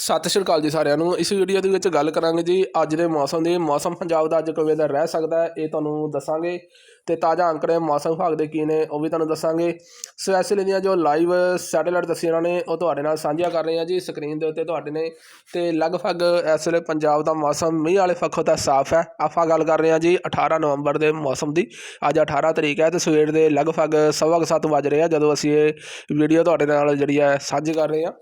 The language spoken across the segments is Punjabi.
ਸਤਿ ਸ਼੍ਰੀ ਅਕਾਲ ਜੀ ਸਾਰਿਆਂ ਨੂੰ। ਇਸ ਵੀਡੀਓ ਦੇ ਵਿੱਚ ਗੱਲ ਕਰਾਂਗੇ ਜੀ ਅੱਜ ਦੇ ਮੌਸਮ ਦੀ। ਮੌਸਮ ਪੰਜਾਬ ਦਾ ਅੱਜ ਕਿਵੇਂ ਦਾ ਰਹਿ ਸਕਦਾ ਹੈ, ਇਹ ਤੁਹਾਨੂੰ ਦੱਸਾਂਗੇ। ਤੇ ਤਾਜ਼ਾ ਅੰਕੜੇ ਮੌਸਮ ਵਿਭਾਗ ਦੇ ਕੀ ਨੇ, ਉਹ ਵੀ ਤੁਹਾਨੂੰ ਦੱਸਾਂਗੇ। ਸੋ ਇਸ ਲਈ ਦੀਆਂ ਜੋ ਲਾਈਵ ਸੈਟੇਲਾਈਟ ਦੱਸੀ ਉਹਨਾਂ ਨੇ, ਉਹ ਤੁਹਾਡੇ ਨਾਲ ਸਾਂਝੀਆਂ ਕਰ ਰਹੇ ਹਾਂ ਜੀ ਸਕਰੀਨ ਦੇ ਉੱਤੇ ਤੁਹਾਡੇ ਨੇ। ਤੇ ਲਗਭਗ ਇਸ ਵੇਲੇ ਪੰਜਾਬ ਦਾ ਮੌਸਮ ਮੀਂਹ ਵਾਲੇ ਪੱਖੋਂ ਤਾਂ ਸਾਫ਼ ਹੈ। ਆਪਾਂ ਗੱਲ ਕਰ ਰਹੇ ਹਾਂ ਜੀ 18 ਨਵੰਬਰ ਦੇ ਮੌਸਮ ਦੀ। ਅੱਜ 18 ਤਰੀਕ ਹੈ ਤੇ ਸਵੇਰ ਦੇ ਲਗਭਗ ਸਵਾ ਕੁ ਸੱਤ ਵੱਜ ਰਹੇ ਆ, ਜਦੋਂ ਅਸੀਂ ਇਹ ਵੀਡੀਓ ਤੁਹਾਡੇ ਨਾਲ ਜਿਹੜੀ ਹੈ ਸਾਂਝੀ ਕਰ ਰਹੇ ਹਾਂ।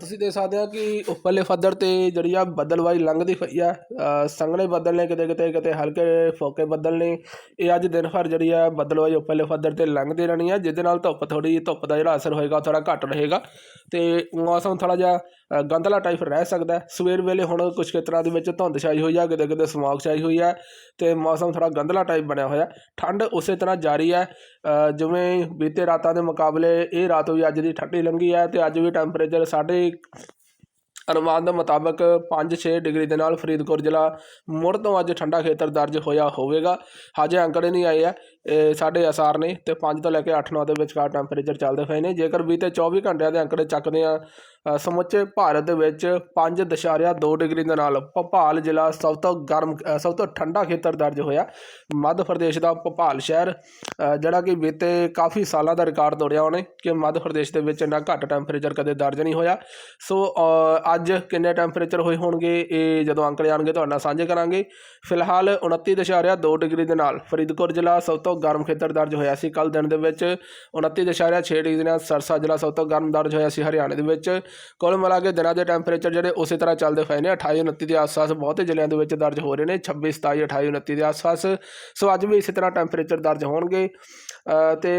ਤੁਸੀਂ ਦੇਖ ਸਕਦੇ ਹੋ ਕਿ ਉੱਪਰਲੇ ਪੱਧਰ ਤੇ ਜਿਹੜੀ ਆ ਬੱਦਲਵਾਈ ਲੰਘਦੀ ਪਈ ਆ। ਸੰਘਣੇ ਬੱਦਲ ਨੇ ਕਿਤੇ ਕਿਤੇ ਕਿਤੇ ਹਲਕੇ ਫੋਕੇ ਬੱਦਲ ਨੇ। ਇਹ ਅੱਜ ਦਿਨ ਭਰ ਜਿਹੜੀ ਆ ਬੱਦਲਵਾਈ ਉੱਪਰਲੇ ਪੱਧਰ ਤੇ ਲੰਘਦੀ ਰਹਿਣੀ ਆ। ਜਿਹਦੇ ਨਾਲ ਧੁੱਪ ਥੋੜੀ ਧੁੱਪ ਦਾ ਜਿਹੜਾ ਅਸਰ ਹੋਏਗਾ ਥੋੜਾ ਘੱਟ ਰਹੇਗਾ। ਤੇ ਮੌਸਮ ਥੋੜਾ ਜਿਹਾ ਅ, ਗੰਧਲਾ ਟਾਈਪ ਰਹਿ ਸਕਦਾ ਸਵੇਰ ਵੇਲੇ ਹੁਣ ਕੁਝ ਖੇਤਰਾਂ ਦੇ ਵਿੱਚ ਧੁੰਦ ਛਾਈ ਹੋਈ ਆ ਕਿਤੇ ਕਿਤੇ ਸਮੌਗ ਛਾਈ ਹੋਈ ਆ ਤੇ ਮੌਸਮ ਥੋੜਾ ਗੰਧਲਾ ਟਾਈਪ ਬਣਿਆ ਹੋਇਆ। ਠੰਡ ਉਸੇ ਤਰ੍ਹਾਂ ਜਾਰੀ ਹੈ ਜਿਵੇਂ ਬੀਤੇ ਰਾਤਾਂ ਦੇ ਮੁਕਾਬਲੇ ਇਹ ਰਾਤ ਵੀ ਅੱਜ ਦੀ ਠੱਡੀ ਲੰਘੀ ਹੈ ਤੇ ਅੱਜ ਵੀ ਟੈਂਪਰੇਚਰ ਸਾਡੇ ਅਨੁਮਾਨ ਦੇ ਮੁਤਾਬਕ 5-6 ਡਿਗਰੀ ਦੇ ਨਾਲ ਫਰੀਦਕੋਟ ਜ਼ਿਲ੍ਹਾ ਮੁੜ ਤੋਂ ਅੱਜ ਠੰਡਾ ਖੇਤਰ ਦਰਜ ਹੋਇਆ ਹੋਵੇਗਾ। ਹਜੇ ਅੰਕੜੇ ਨਹੀਂ ਆਏ ਆ। ਸਾਡੇ ਅਸਾਰ ਨੇ ਤੇ 5 ਤੋਂ ਲੈ ਕੇ 8-9 ਦੇ ਵਿਚਕਾਰ ਟੈਂਪਰੇਚਰ ਚੱਲਦੇ ਪਏ ਨੇ। ਜੇਕਰ ਬੀਤੇ 24 ਘੰਟਿਆਂ ਦੇ ਅੰਕੜੇ ਚੱਕਦੇ ਆ ਸਮੁੱਚੇ ਭਾਰਤ ਦੇ ਵਿੱਚ 5.2 ਡਿਗਰੀ ਦੇ ਨਾਲ ਭੋਪਾਲ ਜ਼ਿਲ੍ਹਾ ਸਭ ਤੋਂ ਗਰਮ ਸਭ ਤੋਂ ਠੰਡਾ ਖੇਤਰ ਦਰਜ ਹੋਇਆ। ਮੱਧ ਪ੍ਰਦੇਸ਼ ਦਾ ਭੋਪਾਲ ਸ਼ਹਿਰ ਜਿਹੜਾ ਕਿ ਬੀਤੇ ਕਾਫੀ ਸਾਲਾਂ ਦਾ ਰਿਕਾਰਡ ਤੋੜਿਆ ਉਹਨੇ ਕਿ ਮੱਧ ਪ੍ਰਦੇਸ਼ ਦੇ ਵਿੱਚ ਇੰਨਾ ਘੱਟ ਟੈਂਪਰੇਚਰ ਕਦੇ ਦਰਜ ਨਹੀਂ ਹੋਇਆ। ਸੋ ਅੱਜ ਕਿੰਨੇ ਟੈਂਪਰੇਚਰ ਹੋਏ ਹੋਣਗੇ, ਇਹ ਜਦੋਂ ਅੰਕੜੇ ਆਣਗੇ ਤੁਹਾਡੇ ਨਾਲ ਸਾਂਝੇ ਕਰਾਂਗੇ। ਫਿਲਹਾਲ 29.2 ਡਿਗਰੀ ਦੇ ਨਾਲ ਫਰੀਦਕੋਟ ਜ਼ਿਲ੍ਹਾ ਸਭ ਤੋਂ ਗਰਮ ਖੇਤਰ ਦਰਜ ਹੋਇਆ ਸੀ। ਕੱਲ ਦਿਨ ਦੇ ਵਿੱਚ 29.6 ਡਿਗਰੀ ਨਾਲ ਸਰਸਾ ਜ਼ਿਲ੍ਹਾ ਸਭ ਤੋਂ ਗਰਮ ਦਰਜ ਹੋਇਆ ਸੀ। ਹਰਿਆਣੇ ਦੇ ਵਿੱਚ ਕੁੱਲ ਮਿਲਾ ਕੇ ਦਿਨਾਂ ਦੇ ਟੈਂਪਰੇਚਰ ਜਿਹੜੇ ਉਸੇ ਤਰ੍ਹਾਂ ਚੱਲਦੇ ਪਏ ਨੇ 28 29 ਦੇ ਆਸ-ਪਾਸ ਬਹੁਤੇ ਜ਼ਿਲ੍ਹਿਆਂ ਦੇ ਵਿੱਚ ਦਰਜ ਹੋ ਰਹੇ ਨੇ 26 27 28 29 ਦੇ ਆਸ-ਪਾਸ। ਸੋ ਅੱਜ ਵੀ ਇਸੇ ਤਰ੍ਹਾਂ ਟੈਂਪਰੇਚਰ ਦਰਜ ਹੋਣਗੇ। ਅ, ਤੇ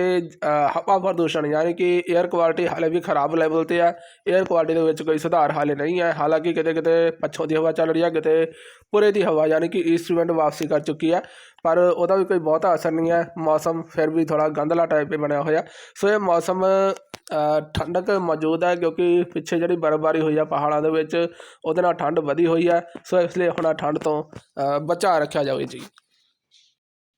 ਹਵਾ ਪ੍ਰਦੂਸ਼ਣ ਯਾਨੀ ਕਿ 에ਅਰ ਕੁਆਲਿਟੀ ਹਾਲੇ ਵੀ ਖਰਾਬ ਲੈਵਲ ਤੇ ਆ। 에ਅਰ ਕੁਆਲਿਟੀ ਦੇ ਵਿੱਚ ਕੋਈ ਸੁਧਾਰ ਹਾਲੇ ਨਹੀਂ ਹੈ। ਹਾਲਾਂਕਿ ਕਿਤੇ ਕਿਤੇ ਪੱਛੋਂ ਦੀ ਹਵਾ ਚੱਲ ਰਹੀ ਹੈ ਕਿਤੇ ਪੂਰੇ ਦੀ ਹਵਾ ਯਾਨੀ ਕਿ ਈਸਟ ਵਿੰਡ ਵਾਪਸੀ ਕਰ ਚੁੱਕੀ ਹੈ ਪਰ ਉਹਦਾ ਵੀ ਕੋਈ ਬਹੁਤਾ ਅਸਰ ਨਹੀਂ ਹੈ। ਮੌਸਮ ਫਿਰ ਵੀ ਥੋੜਾ ਗੰਧਲਾ ਟਾਈਪ ਹੀ ਬਣਿਆ ਹੋਇਆ। ਸੋ ਇਹ ਮੌਸਮ ਠੰਡਕ ਮੌਜੂਦ ਹੈ ਕਿਉਂਕਿ ਪਿੱਛੇ ਜਿਹੜੀ ਬਰਫ਼ਬਾਰੀ ਹੋਈ ਆ ਪਹਾੜਾਂ ਦੇ ਵਿੱਚ, ਉਹਦੇ ਨਾਲ ਠੰਡ ਵਧੀ ਹੋਈ ਹੈ, ਸੋ ਇਸ ਲਈ ਹੁਣ ਆਹ ਠੰਡ ਤੋਂ ਬਚਾਅ ਰੱਖਿਆ ਜਾਵੇ ਜੀ।